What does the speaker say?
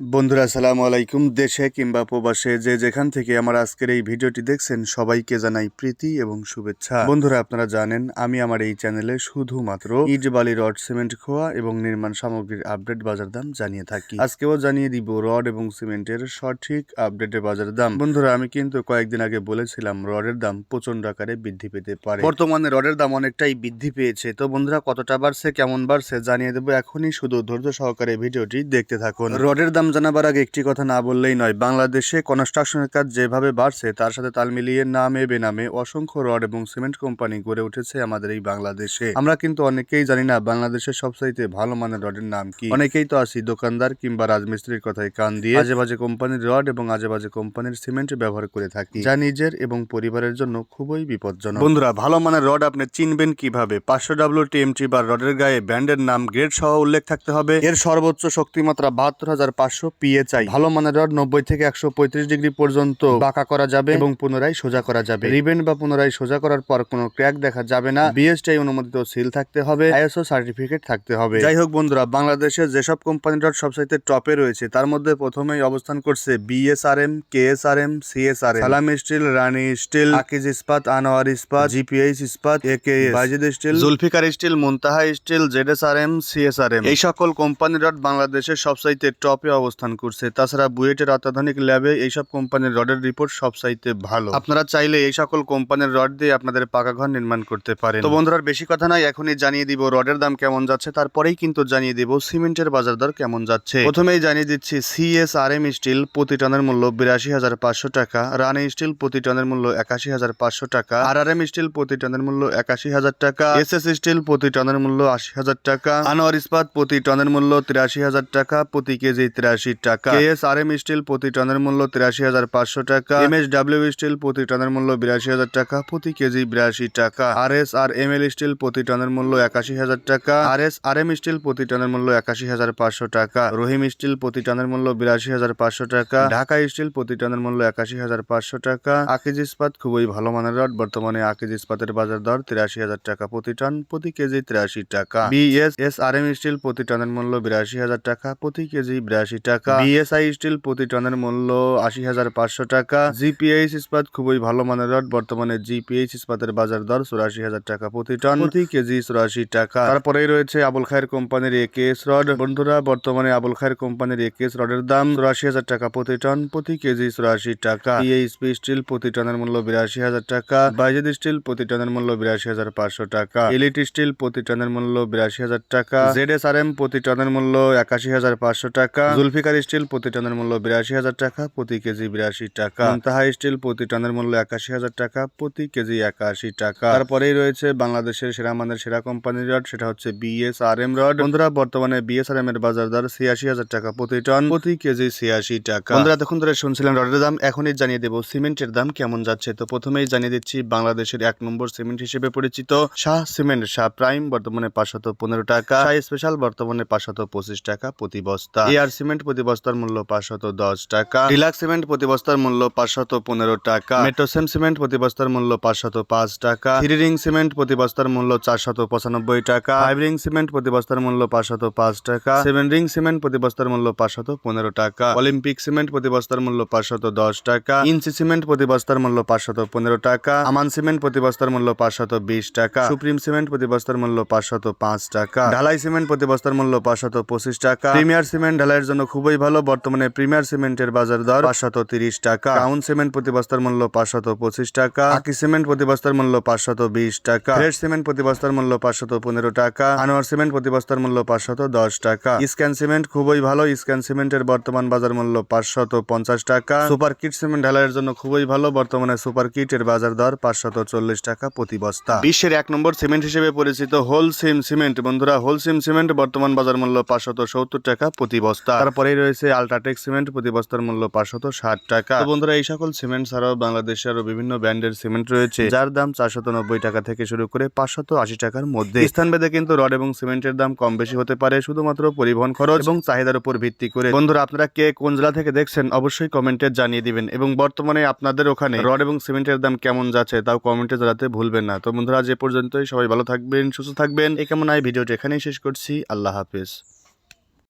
বন্ধুরা, আসসালামু আলাইকুম। দেশে কিংবা প্রবাসে যে যেখান থেকে আমার আজকের এই ভিডিওটি দেখছেন, সবাইকে জানাই প্রীতি এবং শুভেচ্ছা। বন্ধুরা, আপনারা জানেন, আমি আমার এই চ্যানেলে শুধুমাত্র ইট বালি রড, সিমেন্ট, খোয়া এবং নির্মাণ সামগ্রীর আপডেট বাজার দাম জানিয়ে থাকি। আজকেও জানিয়ে দিব রড এবং সিমেন্টের সঠিক আপডেটের বাজার দাম। বন্ধুরা, আমি কিন্তু কয়েকদিন আগে বলেছিলাম, রডের দাম প্রচণ্ড আকারে বৃদ্ধি পেতে পারে। বর্তমানে রডের দাম অনেকটাই বৃদ্ধি পেয়েছে। তো বন্ধুরা, কতটা বাড়ছে, কেমন বাড়ছে জানিয়ে দেবো এখনই। শুধু ধৈর্য সহকারে ভিডিওটি দেখতে থাকুন। রডের দাম জানাবার আগে একটি কথা না বললেই নয়, বাংলাদেশে কনস্ট্রাকশনের কাজ যেভাবে বাড়ছে, তার সাথে তাল মিলিয়ে নামে বেনামে অসংখ্য রড এবং সিমেন্ট কোম্পানি গড়ে উঠেছে আমাদের এই বাংলাদেশে। আমরা কিন্তু অনেকেই জানি না বাংলাদেশের সবচাইতে ভালো মানের রডের নাম কি। অনেকেই তো আছি দোকানদার কিংবা রাজমিস্ত্রির কথায় কান দিয়ে আজে বাজে কোম্পানির রড এবং আজে বাজে কোম্পানির সিমেন্ট ব্যবহার করে থাকি। যা নিজের এবং পরিবারের জন্য খুবই বিপজ্জনক। বন্ধুরা, ভালো মানের রড আপনি চিনবেন কীভাবে? পাঁচশো ডাব্লিউ টিএমটি বা রডের গায়ে ব্যান্ডের নাম গ্রেড সহ উল্লেখ থাকতে হবে। এর সর্বোচ্চ শক্তিমাত্রা বাহাত্তর হাজার পাঁচশো পিএচআই। ভালো মানের রড নব্বই থেকে একশো পঁয়ত্রিশ ডিগ্রি পর্যন্ত বাঁকা করা যাবে এবং পুনরায় সোজা করা যাবে। রিবেন বা পুনরায় সোজা করার পর কোনো ক্র্যাক দেখা যাবে না। বিএসটাই অনুমোদিত সিল থাকতে হবে, আইএসও সার্টিফিকেট থাকতে হবে। যাই হোক বন্ধুরা বাংলাদেশে যেসব কোম্পানির রড সবসাইতে টপে রয়েছে, তার মধ্যে প্রথমেই অবস্থান করছে BSRM, KSRM, CSRM. Salam steel, Rani steel, Akij Ispat, Anwar ইস্পাত, জিপিএইচ ইস্পাত একে Bayezid steel, Zulfikar steel, Muntaha steel, ZSRM, CSRM. এই সকল কোম্পানি রড বাংলাদেশের সবসাইতে টপে অবস্থান করছে। তাছাড়া বুয়েটের অত্যাধুনিক ল্যাবে এইসব কোম্পানির রডের রিপোর্ট সব সবসাইতে ভালো। আপনারা চাইলে এই সকল কোম্পানির রড দিয়ে আপনাদের পাকা ঘর নির্মাণ করতে পারেন। তো বন্ধুরা বেশি কথা নাই এখনই জানিয়ে দিব রডের দাম কেমন যাচ্ছে, তারপরেই কিন্তু জানিয়ে দিব সিমেন্টের বাজার দর কেমন যাচ্ছে। প্রথমেই জানিয়ে দিচ্ছি সিএসআরএম স্টিল প্রতি টনের মূল্য বিরাশি হাজার পাঁচশো টাকা রানি স্টিল প্রতি টনের মূল্য একাশি হাজার পাঁচশো টাকা আর আর এম স্টিল প্রতি টনের মূল্য একাশি হাজার টাকা এস এস স্টিল প্রতি টনের মূল্য আশি হাজার টাকা আনোয়ার ইস্পাত প্রতি টনের মূল্য তিরাশি হাজার টাকা, প্রতি কেজি তিরাশি টাকা। K S R M steel প্রতি টনের মূল্য তিরাশি হাজার পাঁচশো টাকা। এম এস ডাব্লিউ স্টিল প্রতি টনের মূল্য বিরাশি হাজার টাকা প্রতি কেজি বিরাশি টাকা। R S R M L steel প্রতি টনের মূল্য একাশি হাজার টাকা। R S R M steel প্রতি টনের মূল্য একাশি হাজার পাঁচশো টাকা। রহিম স্টিল প্রতি টনের মূল্য বিরাশি হাজার পাঁচশো টাকা। ঢাকা স্টিল প্রতি টনের মূল্য একাশি হাজার পাঁচশো টাকা। আকিজ ইস্পাত খুবই ভালো মানের রড। বর্তমানে আকিজ ইস্পাতের বাজার দর তিরাশি হাজার টাকা প্রতি টন প্রতি কেজি তিরাশি টাকা। BS S R M steel প্রতি টনের মূল্য বিরাশি হাজার টাকা প্রতি কেজি বিরাশি টাকা। বিএসআই স্টিল প্রতি টনের মূল্য আশি হাজার পাঁচশো টাকা। জিপিএইচ ইস্পাত খুবই ভালো মানের রড। বর্তমানে জিপিএইচ ইস্পাতের বাজার দর চুরাশি হাজার টাকা প্রতি টন। প্রতি কেজি চুরাশি টাকা। তারপরেই রয়েছে আবুল খায়ের কোম্পানির একেএস রড। বন্ধুরা বর্তমানে আবুল খায়ের কোম্পানির একেএস রডের দাম চুরাশি হাজার টাকা প্রতি টন। প্রতি কেজি চুরাশি টাকা। ইএইচপি স্টিল প্রতি টনের মূল্য বিরাশি হাজার টাকা। বাইজেদ স্টিল প্রতি টনের মূল্য বিরাশি হাজার পাঁচশো টাকা। এলিট স্টিল প্রতি টনের মূল্য বিরাশি হাজার টাকা। জেড এস আর এম প্রতি টনের মূল্য একাশি হাজার পাঁচশো টাকা। জুলফিকার স্টিল প্রতি টনের মূল্য বিরাশি হাজার টাকা, প্রতি কেজি বিরাশি টাকা। মুনতাহা স্টিল প্রতি টনের মূল্য একাশি হাজার টাকা, প্রতি কেজি একাশি টাকা। তারপরেই রয়েছে বাংলাদেশের সেরা মানের সেরা কোম্পানির রড, সেটা হচ্ছে বিএস আর এম রড। বন্ধুরা, বর্তমানে বিএস আর এম এর বাজার দর ছিয়াশি হাজার টাকা প্রতি টন, প্রতি কেজি ছিয়াশি টাকা। বন্ধুরা তখন ধরে শুনছিলেন রডের দাম, এখনই জানিয়ে দেবো সিমেন্টের দাম কেমন যাচ্ছে। তো প্রথমেই জানিয়ে দিচ্ছি, বাংলাদেশের এক নম্বর সিমেন্ট হিসেবে পরিচিত শাহ সিমেন্ট, শাহ প্রাইম, বর্তমানে পাঁচশত পনেরো টাকা, শাহ স্পেশাল, বর্তমানে পাঁচশত পঁচিশ টাকা প্রতি বস্তা। সিমেন্ট প্রতি বস্তার মূল্য পাঁচশত দশ টাকা ডিলাক্স সিমেন্ট প্রতি বস্তার মূল্য পাঁচশত পনেরো টাকা মেট্রোসেম সিমেন্ট প্রতি বস্তার মূল্য পাঁচশত পাঁচ টাকা থ্রি রিং সিমেন্ট প্রতি বস্তার মূল্য চারশত পঁচানব্বই টাকা ফাইভ রিং সিমেন্ট প্রতি বস্তার মূল্য পাঁচশত পাঁচ টাকা সেভেন রিং সিমেন্ট প্রতি বস্তার মূল্য পাঁচশত পনেরো টাকা অলিম্পিক সিমেন্ট প্রতি বস্তার মূল্য পাঁচশত দশ টাকা ইঞ্চি সিমেন্ট প্রতি বস্তার মূল্য পাঁচশত পনেরো টাকা আমান সিমেন্ট প্রতি বস্তার মূল্য পাঁচশত বিশ টাকা সুপ্রিম সিমেন্ট প্রতি বস্তার মূল্য পাঁচশত পাঁচ টাকা ঢালাই সিমেন্ট প্রতি বস্তার মূল্য পাঁচশত পঁচিশ টাকা প্রিমিয়ার সিমেন্ট ঢালাইয়ের জন্য খুবই ভালো। বর্তমানে প্রিমিয়ার সিমেন্টের বাজার দর পাঁচশত তিরিশ টাকা। কাউন সিমেন্ট প্রতি বস্তার মূল্য পাঁচশত পঁচিশ টাকা। আকি সিমেন্ট প্রতি বস্তার মূল্য পাঁচশত বিশ টাকা। ফ্রেশ সিমেন্ট প্রতি বস্তার মূল্য পাঁচশত পনেরো টাকা। আনোয়ার সিমেন্ট প্রতি বস্তার মূল্য পাঁচশত দশ টাকা। স্ক্যান সিমেন্ট খুবই ভালো। স্ক্যান সিমেন্টের বর্তমান বাজার মূল্য পাঁচশত পঞ্চাশ টাকা। সুপার কিট সিমেন্ট ঢালাইয়ের জন্য খুবই ভালো। বর্তমানে সুপার কিটের বাজার দর পাঁচশত চল্লিশ টাকা প্রতি বস্তা। বিশ্বের এক নম্বর সিমেন্ট হিসেবে পরিচিত হোল সিম সিমেন্ট। বন্ধুরা, হোল সিম সিমেন্ট বর্তমান বাজার মূল্য পাঁচশত সত্তর টাকা প্রতি বস্তা। তারপরেই রয়েছে আলট্রাটেক সিমেন্ট প্রতি বস্তার মূল্য পাঁচশত ষাট টাকা। বন্ধুরা, এই সকল সিমেন্ট ছাড়াও বাংলাদেশে আরও বিভিন্ন ব্র্যান্ডের সিমেন্ট রয়েছে, যার দাম চারশত নব্বই টাকা থেকে শুরু করে পাঁচশত আশি টাকার মধ্যে। স্থান স্থানভেদে কিন্তু রড এবং সিমেন্টের দাম কম বেশি হতে পারে, শুধুমাত্র পরিবহন খরচ এবং চাহিদার উপর ভিত্তি করে। বন্ধুরা, আপনারা কে কোন জেলা থেকে দেখছেন অবশ্যই কমেন্টে জানিয়ে দিবেন এবং বর্তমানে আপনাদের ওখানে রড এবং সিমেন্টের দাম কেমন যাচ্ছে তাও কমেন্টে জানাতে ভুলবেন না। তো বন্ধুরা এ পর্যন্তই, সবাই ভালো থাকবেন, সুস্থ থাকবেন। এই কেমন আয় ভিডিওটি এখানেই শেষ করছি, আল্লাহ হাফিজ।